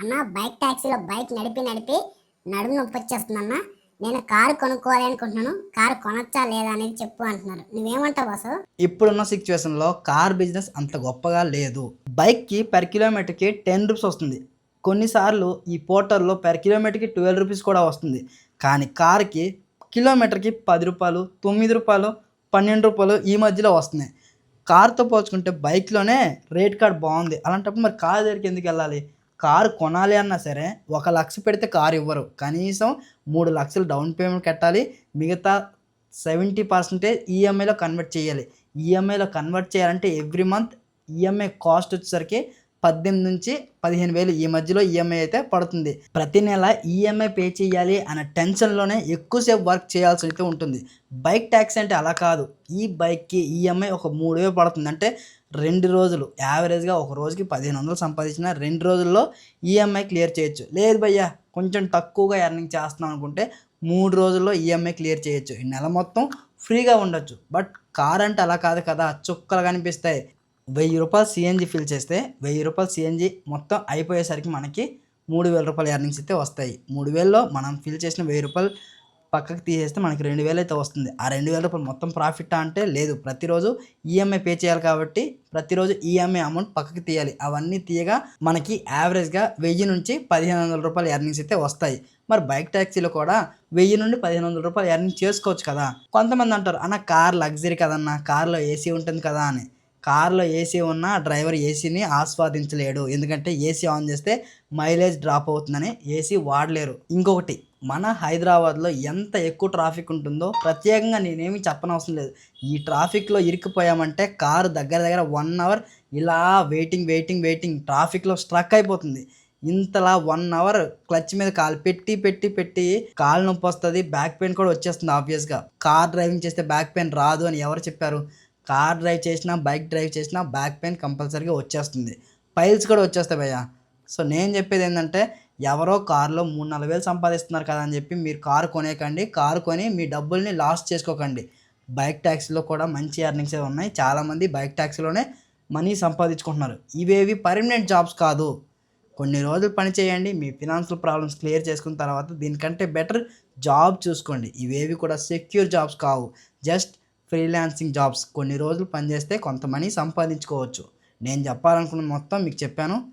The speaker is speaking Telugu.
అన్న బైక్ ట్యాక్సీలో బైక్ నడిపి నడిపి నడుము నొప్పి వచ్చేస్తుందన్న. నేను కారు కొనుక్కోవాలి అనుకుంటున్నాను. కారు కొనొచ్చా లేదా అనేది చెప్పు అంటున్నారు. నువ్వేమంటావు బాసు? ఇప్పుడున్న సిచ్యువేషన్లో కార్ బిజినెస్ అంత గొప్పగా లేదు. బైక్కి పర్ కిలోమీటర్కి టెన్ రూపీస్ వస్తుంది. కొన్నిసార్లు ఈ పోర్టల్లో పర్ కిలోమీటర్కి ట్వెల్వ్ రూపీస్ కూడా వస్తుంది. కానీ కార్కి కిలోమీటర్కి పది రూపాయలు తొమ్మిది రూపాయలు పన్నెండు రూపాయలు ఈ మధ్యలో వస్తున్నాయి. కార్తో పోల్చుకుంటే బైక్లోనే రేట్ కార్డ్ బాగుంది. అలాంటప్పుడు మరి కార్ దగ్గరికి ఎందుకు వెళ్ళాలి? కారు కొనాలి అన్నా సరే ఒక లక్ష పెడితే కారు ఇవ్వరు. కనీసం మూడు లక్షలు డౌన్ పేమెంట్ కట్టాలి. మిగతా సెవెంటీ పర్సెంటేజ్ ఈఎంఐలో కన్వర్ట్ చేయాలి. ఈఎంఐలో కన్వర్ట్ చేయాలంటే ఎవ్రీ మంత్ ఈఎంఐ కాస్ట్ వచ్చేసరికి పద్దెనిమిది నుంచి పదిహేను వేలు ఈ మధ్యలో ఈఎంఐ అయితే పడుతుంది. ప్రతి నెల ఈఎంఐ పే చేయాలి అనే టెన్షన్లోనే ఎక్కువసేపు వర్క్ చేయాల్సి అయితే ఉంటుంది. బైక్ ట్యాక్సీ అంటే అలా కాదు. ఈ బైక్కి ఈఎంఐ ఒక మూడు వేలు పడుతుంది. అంటే రెండు రోజులు. యావరేజ్గా ఒక రోజుకి పదిహేను వందలు సంపాదించిన రెండు రోజుల్లో ఈఎంఐ క్లియర్ చేయొచ్చు. లేదు భయ్యా కొంచెం తక్కువగా ఎర్నింగ్ చేస్తున్నాం అనుకుంటే మూడు రోజుల్లో ఈఎంఐ క్లియర్ చేయొచ్చు. ఈ నెల మొత్తం ఫ్రీగా ఉండొచ్చు. బట్ కార్ అంటే అలా కాదు కదా చుక్కలు కనిపిస్తాయి. వెయ్యి రూపాయలు సిఎన్జి ఫిల్ చేస్తే వెయ్యి రూపాయలు సిఎన్జి మొత్తం అయిపోయేసరికి మనకి మూడు వేల రూపాయల ఎర్నింగ్స్ అయితే వస్తాయి. మూడు వేల్లో మనం ఫిల్ చేసిన వెయ్యి రూపాయలు పక్కకు తీసేస్తే మనకి రెండు వేలు అయితే వస్తుంది. ఆ రెండు వేల రూపాయలు మొత్తం ప్రాఫిట్ అంటే లేదు. ప్రతిరోజు ఈఎంఐ పే చేయాలి కాబట్టి ప్రతిరోజు ఈఎంఐ అమౌంట్ పక్కకి తీయాలి. అవన్నీ తీయగా మనకి యావరేజ్గా వెయ్యి నుంచి పదిహేను వందల రూపాయలు ఎర్నింగ్స్ అయితే వస్తాయి. మరి బైక్ ట్యాక్సీలో కూడా వెయ్యి నుండి పదిహేను వందల రూపాయలు ఎర్నింగ్ చేసుకోవచ్చు కదా. కొంతమంది అంటారు అన్న కార్ లగ్జరీ కదన్న కార్లో ఏసీ ఉంటుంది కదా అని. కార్లో ఏసీ ఉన్న డ్రైవర్ ఏసీని ఆస్వాదించలేడు. ఎందుకంటే ఏసీ ఆన్ చేస్తే మైలేజ్ డ్రాప్ అవుతుందని ఏసీ వాడలేరు. ఇంకొకటి మన హైదరాబాద్లో ఎంత ఎక్కువ ట్రాఫిక్ ఉంటుందో ప్రత్యేకంగా నేనేమి చెప్పనవసరం లేదు. ఈ ట్రాఫిక్లో ఇరికిపోయామంటే కారు దగ్గర దగ్గర వన్ అవర్ ఇలా వెయిటింగ్ వెయిటింగ్ వెయిటింగ్ ట్రాఫిక్లో స్ట్రక్ అయిపోతుంది. ఇంతలా వన్ అవర్ క్లచ్ మీద కాలు పెట్టి పెట్టి పెట్టి కాలు నొప్పి వస్తుంది బ్యాక్ పెయిన్ కూడా వచ్చేస్తుంది ఆబ్వియస్గా కార్ డ్రైవింగ్ చేస్తే బ్యాక్ పెయిన్ రాదు అని ఎవరు చెప్పారు? కార్ డ్రైవ్ చేసినా బైక్ డ్రైవ్ చేసినా బ్యాక్ పెయిన్ కంపల్సరీగా వచ్చేస్తుంది. పైల్స్ కూడా వచ్చేస్తాయి భయ్యా. సో నేను చెప్పేది ఏంటంటే ఎవరో కారులో మూడు నాలుగు వేలు సంపాదిస్తున్నారు కదా అని చెప్పి మీరు కారు కొనేకండి కారు కొని మీ డబ్బుల్ని లాస్ చేసుకోకండి. బైక్ ట్యాక్సీలో కూడా మంచి ఎర్నింగ్స్ ఉన్నాయి. చాలామంది బైక్ ట్యాక్సీలోనే మనీ సంపాదించుకుంటున్నారు. ఇవేవి పర్మనెంట్ జాబ్స్ కాదు. కొన్ని రోజులు పని చేయండి. మీ ఫినాన్షియల్ ప్రాబ్లమ్స్ క్లియర్ చేసుకున్న తర్వాత దీనికంటే బెటర్ జాబ్ చూసుకోండి. ఇవేవి కూడా సెక్యూర్ జాబ్స్ కావు. Just freelancing jobs. కొన్ని రోజులు పనిచేస్తే కొంత మనీ సంపాదించుకోవచ్చు. నేను చెప్పాలనుకున్న మొత్తం మీకు చెప్పాను.